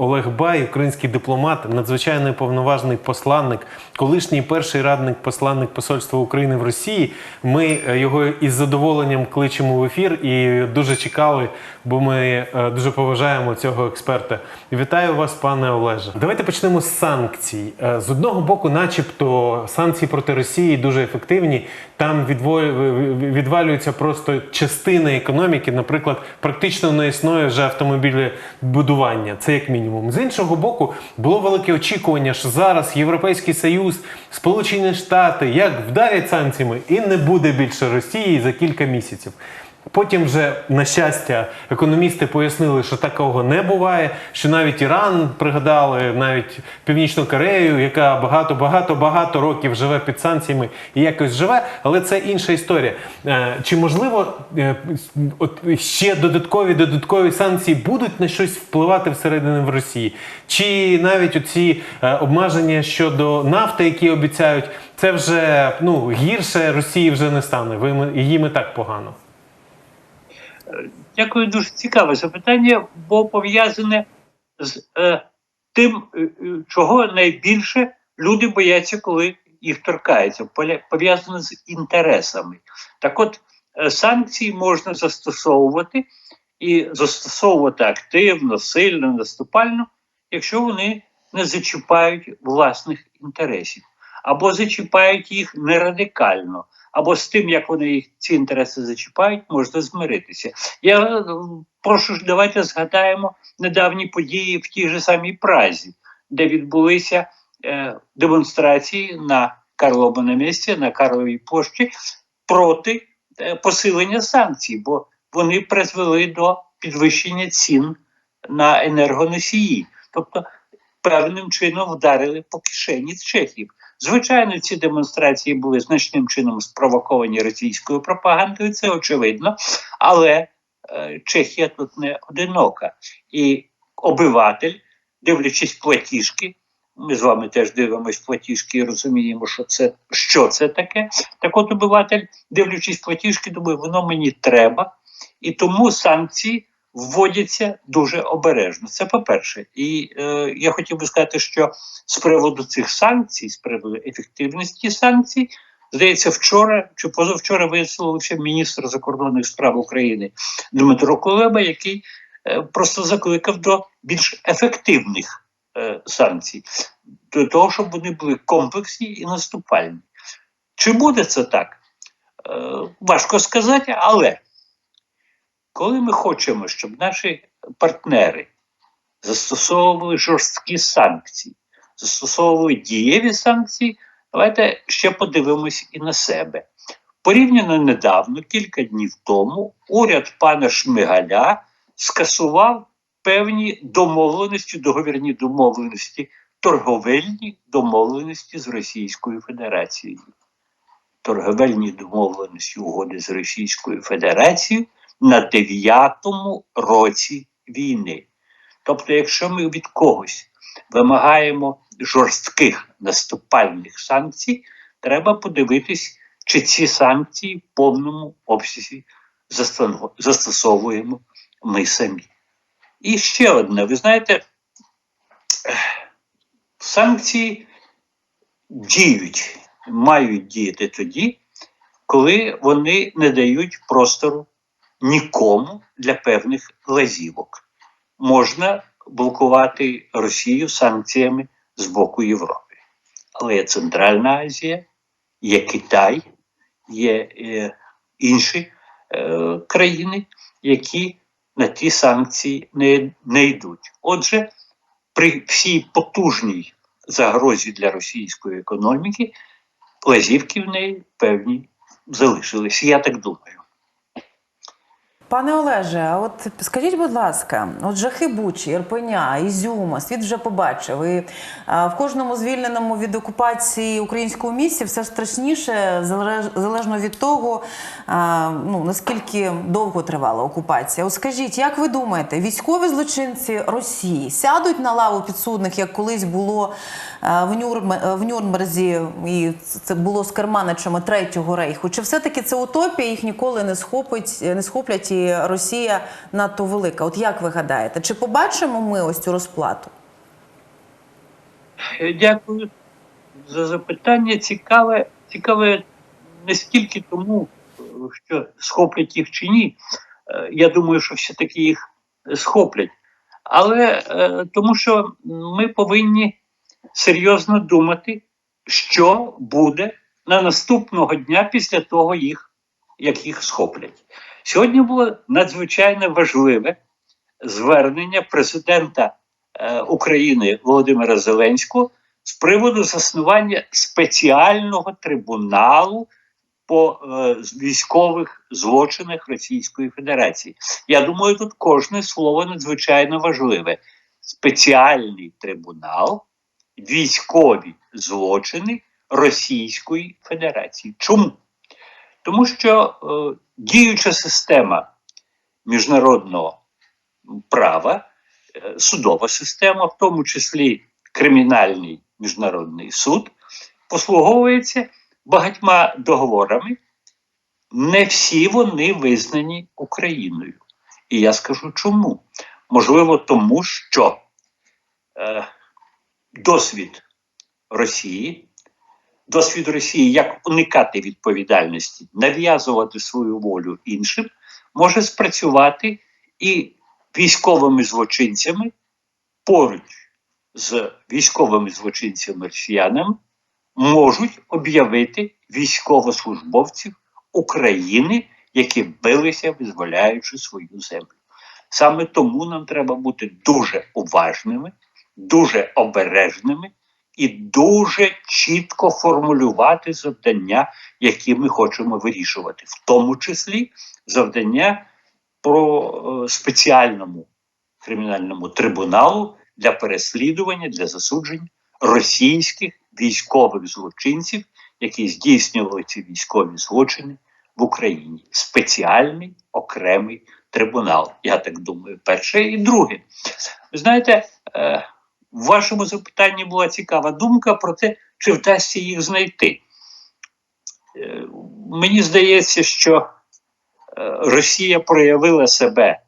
Олег Бай, український дипломат, надзвичайний повноважний посланник, колишній перший радник посланник Посольства України в Росії. Ми е, його із задоволенням кличемо в ефір і дуже чекали, бо ми е, дуже поважаємо цього експерта. Вітаю вас, пане Олеже. Давайте почнемо з санкцій. Е, З одного боку, начебто, санкції проти Росії дуже ефективні. Там відвалюється просто частина економіки. Наприклад, практично не існує вже автомобілебудування. Це як мінімум. З іншого боку, було велике очікування, що зараз Європейський Союз, Сполучені Штати як вдарять санкціями, і не буде більше Росії за кілька місяців. Потім вже, на щастя, економісти пояснили, що такого не буває, що навіть Іран пригадали, навіть Північну Корею, яка багато, багато, багато років живе під санкціями і якось живе, але це інша історія. Е, Чи можливо е, от ще додаткові додаткові санкції будуть на щось впливати всередині в Росії? Чи навіть оці е, обмеження щодо нафти, які обіцяють, це вже ну гірше Росії вже не стане. Ви їм і так погано. Дякую, дуже цікаве запитання, бо пов'язане з е, тим, е, е, чого найбільше люди бояться, коли їх торкаються, поля- пов'язане з інтересами. Так от, е, санкції можна застосовувати і застосовувати активно, сильно, наступально, якщо вони не зачіпають власних інтересів, або зачіпають їх не радикально, або з тим, як вони ці інтереси зачіпають, можна змиритися. Я е, прошу давайте згадаємо недавні події в тій же самій Празі, де відбулися е, демонстрації на Карловому місці, на Карловій площі проти е, посилення санкцій, бо вони призвели до підвищення цін на енергоносії. Тобто певним чином вдарили по кишені чехів. Звичайно, ці демонстрації були значним чином спровоковані російською пропагандою, це очевидно, але е, Чехія тут не одинока. І обиватель, дивлячись платіжки, ми з вами теж дивимось платіжки і розуміємо, що це, що це таке. Так от обиватель, дивлячись платіжки, думає, воно мені треба. І тому санкції вводяться дуже обережно. Це по-перше. І е, я хотів би сказати, що з приводу цих санкцій, з приводу ефективності санкцій, здається, вчора чи позавчора висловився міністр закордонних справ України Дмитро Кулеба, який е, просто закликав до більш ефективних е, санкцій, до того, щоб вони були комплексні і наступальні. Чи буде це так? Е, важко сказати, але коли ми хочемо, щоб наші партнери застосовували жорсткі санкції, застосовували дієві санкції, давайте ще подивимось і на себе. Порівняно недавно, кілька днів тому, уряд пана Шмигаля скасував певні домовленості, договірні домовленості, торговельні домовленості з Російською Федерацією. Торговельні домовленості угоди з Російською Федерацією на дев'ятому році війни. Тобто, якщо ми від когось вимагаємо жорстких наступальних санкцій, треба подивитись, чи ці санкції в повному обсязі застосовуємо ми самі. І ще одне, ви знаєте, санкції діють, мають діяти тоді, коли вони не дають простору нікому для певних лазівок. Можна блокувати Росію санкціями з боку Європи. Але є Центральна Азія, є Китай, є е, інші е, країни, які на ті санкції не, не йдуть. Отже, при всій потужній загрозі для російської економіки, лазівки в неї певні залишились. Я так думаю. Пане Олеже, а от скажіть, будь ласка, от жахи Бучі, Ірпеня, Ізюма, світ вже побачив. І а, в кожному звільненому від окупації українському місці все страшніше, залежно від того, а, ну наскільки довго тривала окупація. От скажіть, як ви думаєте, військові злочинці Росії сядуть на лаву підсудних, як колись було а, в, Нюрм... в Нюрнберзі, і це було з керманичами Третього рейху? Чи все-таки це утопія, їх ніколи не схопить, не схоплять і Росія надто велика. От як ви гадаєте, чи побачимо ми ось цю розплату? Е, Дякую за запитання. Цікаве, цікаве не стільки тому, е, що схоплять їх чи ні. Е, Я думаю, що все-таки їх схоплять. Але тому що ми повинні серйозно думати, що буде на наступного дня після того, їх, як їх схоплять. Сьогодні було надзвичайно важливе звернення президента е, України Володимира Зеленського з приводу заснування спеціального трибуналу по е, військових злочинах Російської Федерації. Я думаю, тут кожне слово надзвичайно важливе. Спеціальний трибунал, військові злочини Російської Федерації. Чому? Тому що е, діюча система міжнародного права, е, судова система, в тому числі кримінальний міжнародний суд, послуговується багатьма договорами. Не всі вони визнані Україною. І я скажу чому. Можливо, тому що е, досвід Росії, досвід Росії, як уникати відповідальності, нав'язувати свою волю іншим, може спрацювати і військовими злочинцями поруч з військовими злочинцями росіянами можуть об'явити військовослужбовців України, які билися, визволяючи свою землю. Саме тому нам треба бути дуже уважними, дуже обережними і дуже чітко формулювати завдання, які ми хочемо вирішувати, в тому числі завдання про е, спеціальному кримінальному трибуналу для переслідування, для засуджень російських військових злочинців, які здійснювали ці військові злочини в Україні. Спеціальний окремий трибунал. Я так думаю, перше і друге. Ви знаєте, е, в вашому запитанні була цікава думка про те, чи вдасться їх знайти. Е, мені здається, що е, Росія проявила себе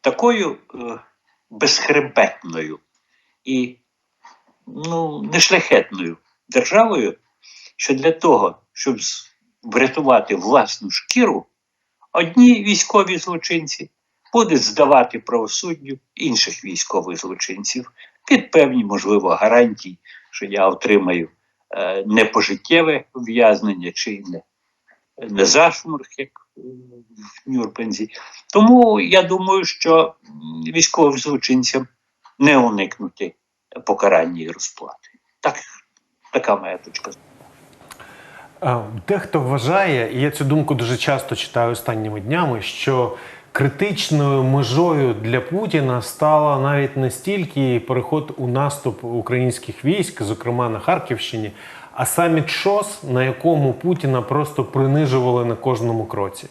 такою е, безхребетною і ну, нешляхетною державою, що для того, щоб врятувати власну шкіру, одні військові злочинці будуть здавати правосуддю інших військових злочинців під певні, можливо, гарантії, що я отримаю е, не пожиттєве ув'язнення чи не, не зашморг, як в Нюрнберзі. Тому я думаю, що військовим злочинцям не уникнути покарання і розплати. Так, така моя точка. Е, Дехто вважає, і я цю думку дуже часто читаю останніми днями, що критичною межою для Путіна стала навіть не стільки переход у наступ українських військ, зокрема на Харківщині, а саміт ШОС, на якому Путіна просто принижували на кожному кроці.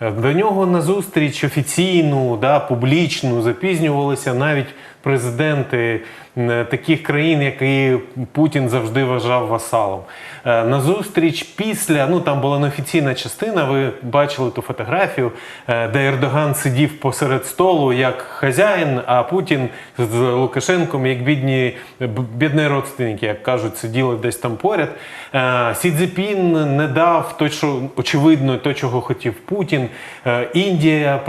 Е, До нього на зустріч офіційну, да, публічну запізнювалися навіть президенти е, таких країн, які Путін завжди вважав васалом. Е, На зустріч після, ну там була неофіційна частина, ви бачили ту фотографію, е, де Ердоган сидів посеред столу як хазяїн, а Путін з Лукашенком, як бідні бідні родственники, як кажуть, сиділи десь там поряд. Сі Цзіпін не дав то, що очевидно, то, чого хотів Путін. Індія,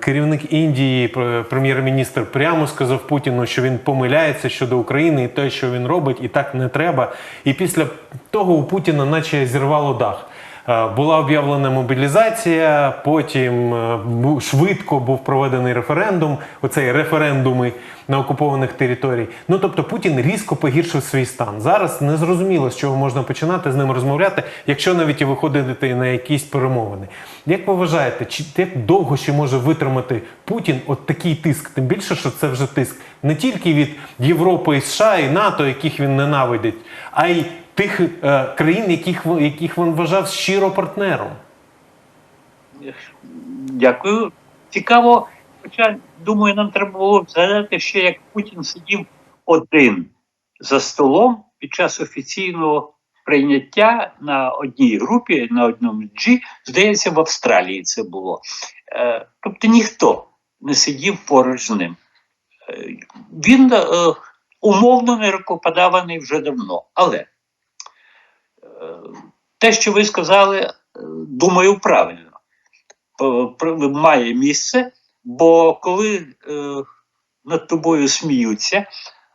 керівник Індії, прем'єр-міністр прямо сказав Путіну, що він помиляється щодо України і те, що він робить, і так не треба. І після того у Путіна, наче зірвало дах. Е, Була об'явлена мобілізація, потім е, швидко був проведений референдум, оцей референдуми на окупованих територій. Ну тобто Путін різко погіршив свій стан. Зараз не зрозуміло, з чого можна починати з ним розмовляти, якщо навіть і виходити на якісь перемовини. Як ви вважаєте, чи як довго ще може витримати Путін от такий тиск? Тим більше, що це вже тиск не тільки від Європи і США і НАТО, яких він ненавидить, а й тих е, країн, яких, яких він вважав щиро партнером. Дякую. Цікаво, хоча думаю, нам треба було згадати ще, як Путін сидів один за столом під час офіційного прийняття на одній групі, на одному G, здається, в Австралії це було. Е, тобто ніхто не сидів поруч з ним. Е, він е, умовно не рукоподаваний вже давно. Але те, що ви сказали, е, думаю, правильно має місце, бо коли е, над тобою сміються,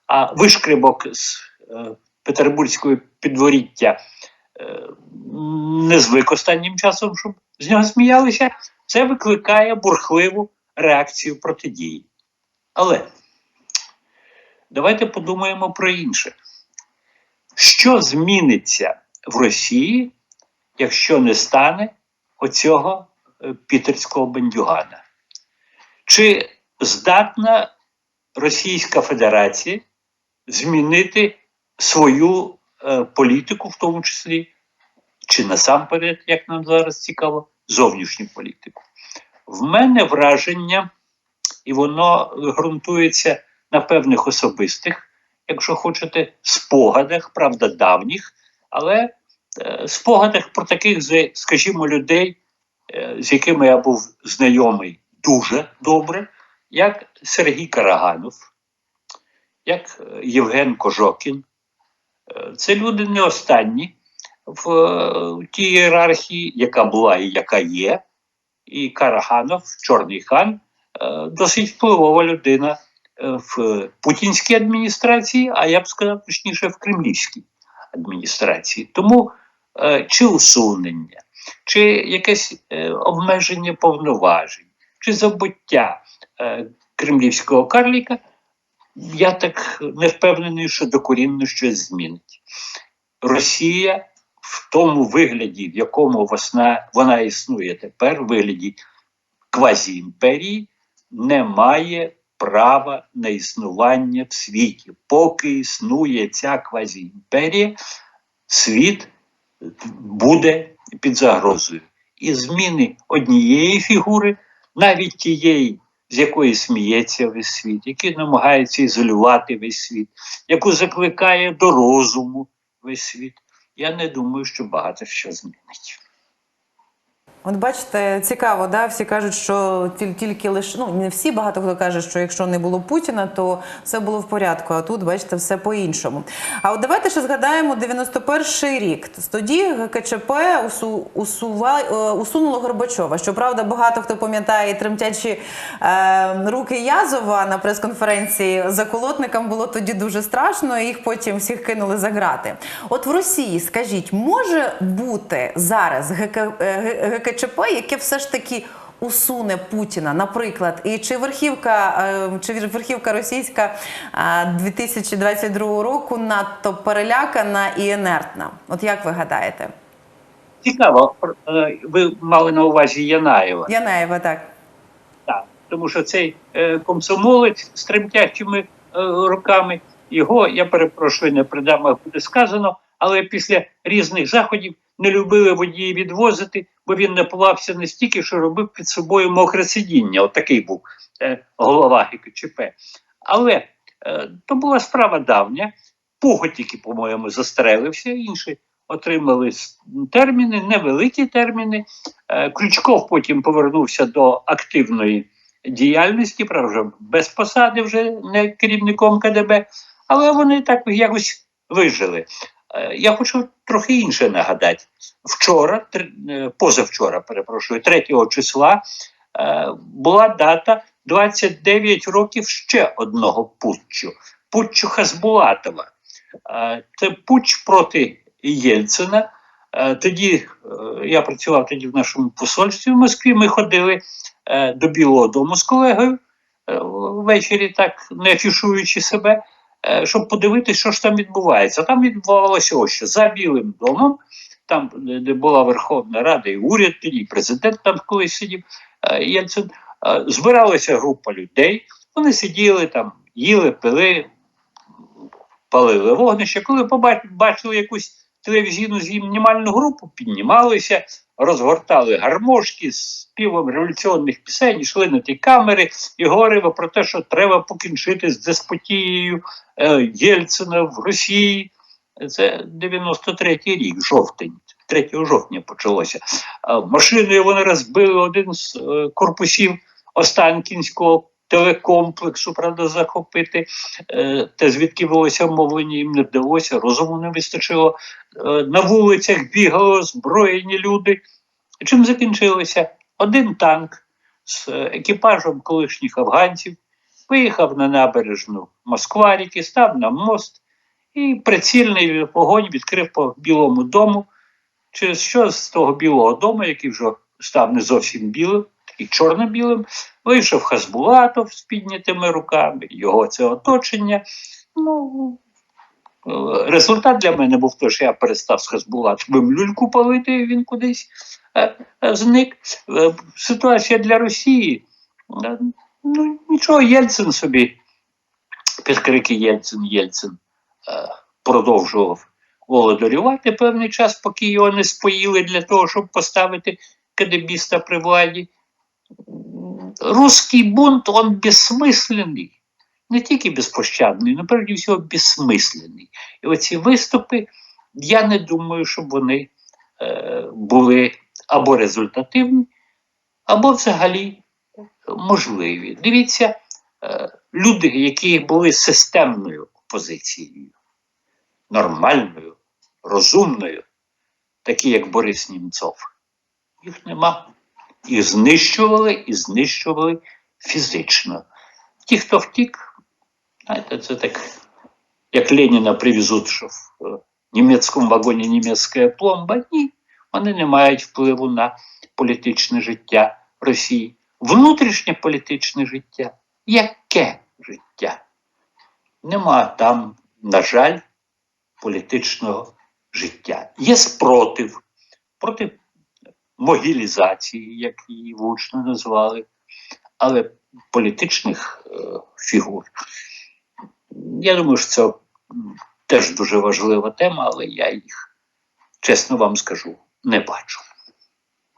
а вишкрибок з е, петербурзького підворіття е, не звик останнім часом, щоб з нього сміялися, це викликає бурхливу реакцію протидії. Але давайте подумаємо про інше. Що зміниться в Росії, якщо не стане оцього е, пітерського бандюгана? Чи здатна Російська Федерація змінити свою е, політику, в тому числі, чи насамперед, як нам зараз цікаво, зовнішню політику? В мене враження, і воно ґрунтується на певних особистих, якщо хочете, спогадах, правда, давніх, але спогадах про таких, скажімо, людей, е, з якими я був знайомий дуже добре, як Сергій Караганов, як е, Євген Кожокін. Е, Це люди не останні в е, тій ієрархії, яка була і яка є. І Караганов, Чорний хан, е, досить впливова людина е, в путінській адміністрації, а я б сказав, точніше, в кремлівській адміністрації. Тому е, чи усунення, чи якесь е, обмеження повноважень, чи забуття е, кремлівського карліка, я так не впевнений, що докорінно щось змінить. Росія в тому вигляді, в якому вона, вона існує тепер, в вигляді квазіімперії, не має права на існування в світі. Поки існує ця квазіімперія, світ буде під загрозою. І зміни однієї фігури, навіть тієї, з якої сміється весь світ, який намагається ізолювати весь світ, яку закликає до розуму весь світ. Я не думаю, що багато що змінить. От бачите, цікаво, да? всі кажуть, що тільки лише ну не всі, багато хто каже, що якщо не було Путіна, то все було в порядку. А тут, бачите, все по-іншому. А от давайте ще згадаємо 91-й рік. Тоді ГКЧП усу, усува, е, усунуло Горбачова. Щоправда, багато хто пам'ятає тремтячі е, руки Язова на прес-конференції за колотникам було тоді дуже страшно. і Їх потім всіх кинули за грати. От в Росії, скажіть, може бути зараз ГК, е, ГКЧП, яке все ж таки усуне Путіна, наприклад, і чи верхівка, е, чи верхівка російська е, 2022 року надто перелякана і інертна? От як ви гадаєте? Цікаво, е, ви мали на увазі Янаєва. Янаєва, так. Так, тому що цей е, комсомолець з тремтячими е, руками, його, я перепрошую, не при буде сказано, але після різних заходів не любили водії відвозити, бо він не напувався настільки, що робив під собою мокре сидіння. От був е, голова ГКЧП. Але е, то була справа давня. Пуготіки, по-моєму, застрелився, інші отримали терміни, невеликі терміни. Е, Ключков потім повернувся до активної діяльності, правда, без посади, вже не керівником КДБ, але вони так якось вижили. Е, Я хочу трохи інше нагадати. Вчора, е, позавчора, перепрошую, 3 числа е, була дата 29 років ще одного путчу путчу Хасбулатова. Е, Це путч проти Єльцина. Тоді я працював тоді в нашому посольстві в Москві. Ми ходили до Білого Дому з колегою ввечері, так не афішуючи себе, щоб подивитися, що ж там відбувається. Там відбувалося ось що за Білим домом, там, де була Верховна Рада і уряд, і президент там колись сидів е, Єльцин. е, Збиралася група людей, вони сиділи там, їли, пили, палили вогнище. Коли побачили бачили якусь телевізійну знімальну групу, піднімалися, розгортали гармошки з співом революційних пісень, йшли на ті камери і говорили про те, що треба покінчити з деспотією е, Єльцина в Росії. Це 93-й рік, жовтень, 3 жовтня почалося. Машиною вони розбили один з е, корпусів Останкінського телекомплексу, правда, захопити. Е, Те, звідки велося мовлення, їм не вдалося, розуму не вистачило. Е, На вулицях бігали озброєні люди. Чим закінчилося? Один танк з екіпажем колишніх афганців виїхав на набережну Москваріки, став на мост і прицільний вогонь відкрив по Білому дому. Через що з того білого дому, який вже став не зовсім білим, і чорно-білим, вийшов Хасбулатов з піднятими руками, його це оточення. Ну, результат для мене був той, що я перестав з Хасбулатовим люльку палити, і він кудись е, е, зник. Е, Ситуація для Росії. Ну, нічого, Єльцин собі під крики Єльцин, Єльцин продовжував володарювати певний час, поки його не споїли для того, щоб поставити кадебіста при владі. Русский бунт, он безсмислений. Не тільки безпощадний, але переді всього безсмислений. І оці виступи, я не думаю, щоб вони е, були або результативні, або взагалі можливі. Дивіться, е, люди, які були системною опозицією, нормальною, розумною, такі як Борис Німцов, їх нема. Їх знищували і знищували фізично. Ті, хто втік, знаєте, це так, як Леніна привезуть, що в е, німецькому вагоні німецька пломба. Ні, вони не мають впливу на політичне життя Росії. Внутрішнє політичне життя. Яке життя? Нема там, на жаль, політичного життя. Є спротив проти могілізації, як її вучно назвали, але політичних е, фігур. Я думаю, що це теж дуже важлива тема, але я їх, чесно вам скажу, не бачу.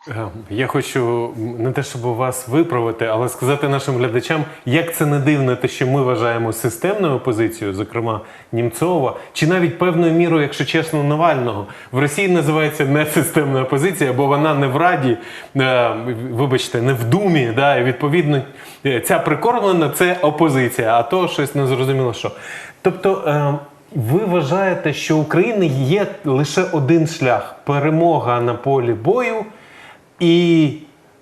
Е, Я хочу не те, щоб вас виправити, але сказати нашим глядачам, як це не дивно, те, що ми вважаємо системною опозицією, зокрема Німцова, чи навіть певною мірою, якщо чесно, Навального в Росії називається не системна опозиція, бо вона не в раді, е, вибачте, не в думі. Да, і відповідно е, ця прикормлена це опозиція, а то щось незрозуміло що. Тобто. ви вважаєте, що України є лише один шлях перемога на полі бою, і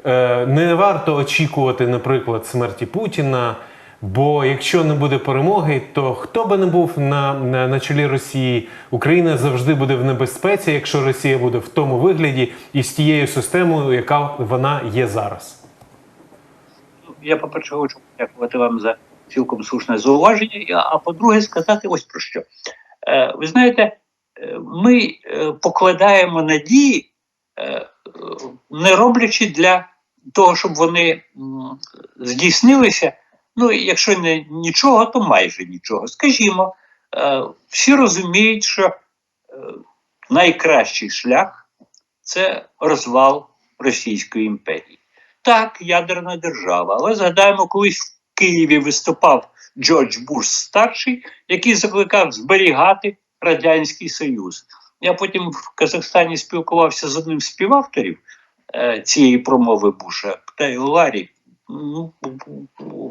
е, не варто очікувати, наприклад, смерті Путіна. Бо якщо не буде перемоги, то хто би не був на, на, на чолі Росії, Україна завжди буде в небезпеці, якщо Росія буде в тому вигляді і з тією системою, яка вона є зараз. Я, по-перше, хочу подякувати вам за цілком слушне зауваження, а по-друге, сказати ось про що. Е, ви знаєте, е, ми е, покладаємо надії, не роблячи для того, щоб вони здійснилися. Ну, якщо не нічого, то майже нічого. Скажімо, е, всі розуміють, що е, найкращий шлях це розвал Російської імперії. Так, ядерна держава. Але згадаємо, колись в Києві виступав Джордж Буш старший, який закликав зберігати Радянський Союз. Я потім в Казахстані спілкувався з одним з співавторів е, цієї промови Буша. Питаю Ларі, ну,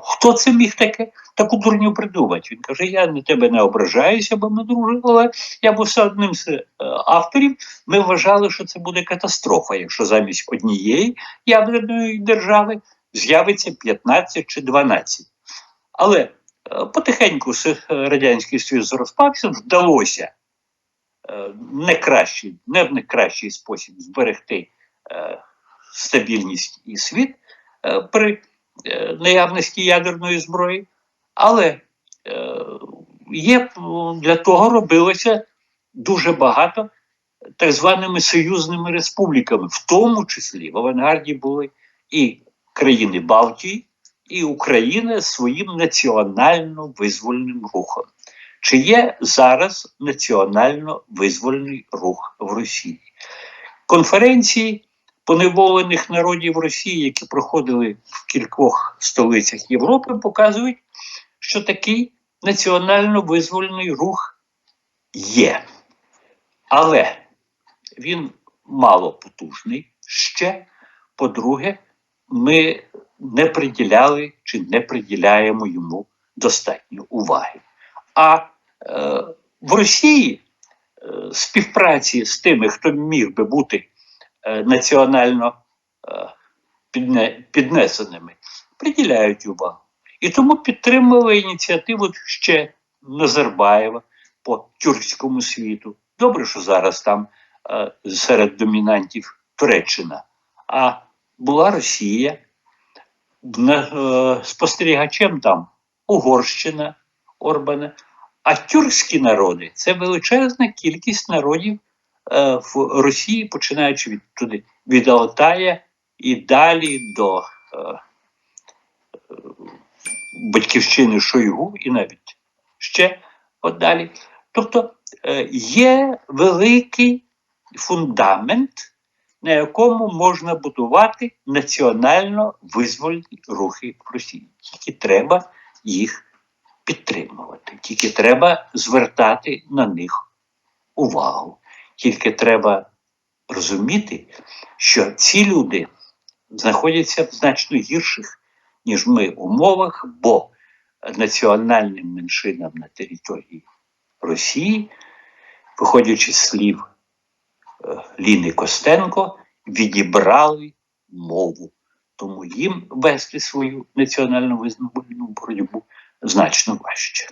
хто це міг таке, таку дурню придумати? Він каже: Я на тебе не ображаюся, бо ми дружили, але я був все одним з е, авторів. Ми вважали, що це буде катастрофа, якщо замість однієї ядерної держави з'явиться 15 чи 12. Але е, потихеньку Радянський Союз розпався, вдалося не кращий, не в найкращий спосіб зберегти е, стабільність і світ е, при е, наявності ядерної зброї. Але е, є для того робилося дуже багато так званими союзними республіками, в тому числі в авангарді були і країни Балтії, і Україна своїм національно-визвольним рухом. Чи є зараз національно-визвольний рух в Росії? Конференції поневолених народів Росії, які проходили в кількох столицях Європи, показують, що такий національно-визвольний рух є. Але він мало потужний ще. По-друге, ми не приділяли чи не приділяємо йому достатньо уваги. А е, в Росії е, співпраці з тими, хто міг би бути е, національно підне, піднесеними, приділяють увагу. І тому підтримували ініціативу ще Назарбаєва по тюркському світу. Добре, що зараз там серед домінантів Туреччина, а була Росія, спостерігачем там Угорщина Орбана. А тюркські народи це величезна кількість народів е, в Росії, починаючи від туди від Алтая і далі до е, батьківщини Шойгу, і навіть ще от. Тобто е, є великий фундамент, на якому можна будувати національно визвольні рухи в Росії. Тільки треба їх підтримувати, тільки треба звертати на них увагу. Тільки треба розуміти, що ці люди знаходяться в значно гірших, ніж ми умовах, бо національним меншинам на території Росії, виходячи з слів е, Ліни Костенко, відібрали мову. Тому їм вести свою національно визвольну боротьбу значно важче.